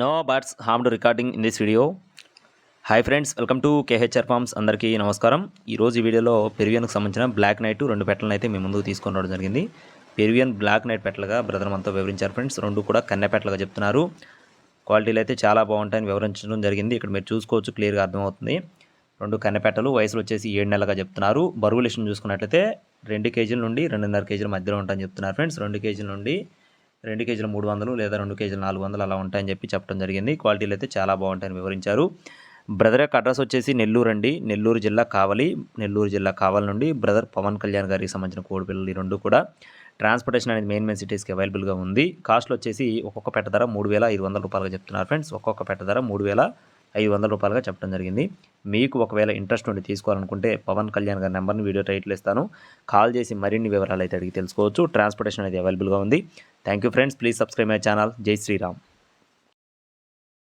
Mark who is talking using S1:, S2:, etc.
S1: No birds harmed recording in this video hi friends welcome to KHR farms అందరికీ నమస్కారం. ఈరోజు ఈ వీడియోలో పెరివియన్కి సంబంధించిన బ్లాక్ నైట్ రెండు పెట్టలను అయితే మేము ముందుకు తీసుకొని రావడం జరిగింది. పెరివియన్ బ్లాక్ నైట్ పెట్టలుగా బ్రదర్ మనతో వివరించారు ఫ్రెండ్స్ రెండు కూడా కన్నె పెట్టలుగా చెప్తున్నారు. క్వాలిటీలు అయితే చాలా బాగుంటాయని వివరించడం జరిగింది. ఇక్కడ మీరు చూసుకోవచ్చు క్లియర్గా అర్థమవుతుంది. రెండు కన్నెపెట్టలు వయసులు వచ్చేసి ఏడు నెలలుగా చెప్తున్నారు. బరువు లిస్టును చూసుకున్నట్లయితే రెండు కేజీల నుండి రెండున్నర కేజీల మధ్యలో ఉంటాయని చెప్తున్నారు ఫ్రెండ్స్ రెండు కేజీల నుండి రెండు కేజీలు మూడు వందలు లేదా రెండు కేజీలు నాలుగు వందలు అలా ఉంటాయని చెప్పి చెప్పడం జరిగింది. క్వాలిటీలు అయితే చాలా బాగుంటాయని వివరించారు. బ్రదర్ యొక్క అడ్రస్ వచ్చేసి నెల్లూరు అండి. నెల్లూరు జిల్లా కావలి నెల్లూరు జిల్లా కావలి నుండి బ్రదర్ పవన్ కళ్యాణ్ గారికి సంబంధించిన కోడి పిల్లలు ఈ రెండు కూడా. ట్రాన్స్పోర్టేషన్ అనేది మెయిన్ మెయిన్ సిటీస్కి అవైలబుల్గా ఉంది. కాస్ట్లో వచ్చేసి ఒక్కొక్క పెట్ట ధర మూడు వేల ఐదు వందల రూపాయలుగా చెప్తున్నారు ఫ్రెండ్స్. ఒక్కొక్క పెట్ట ధర మూడు వేల ఐదు వందల రూపాయలుగా చెప్పడం జరిగింది. మీకు ఒకవేళ ఇంట్రెస్ట్ ఉండి తీసుకోవాలనుకుంటే పవన్ కళ్యాణ్ గారి నెంబర్ని వీడియో టైటిల్ ఇస్తాను. కాల్ చేసి మరిన్ని వివరాలు అయితే అడిగి తెలుసుకోవచ్చు. ట్రాన్స్పోర్టేషన్ అనేది అవైలబుల్గా ఉంది. thank you friends please subscribe my channel జై శ్రీరామ్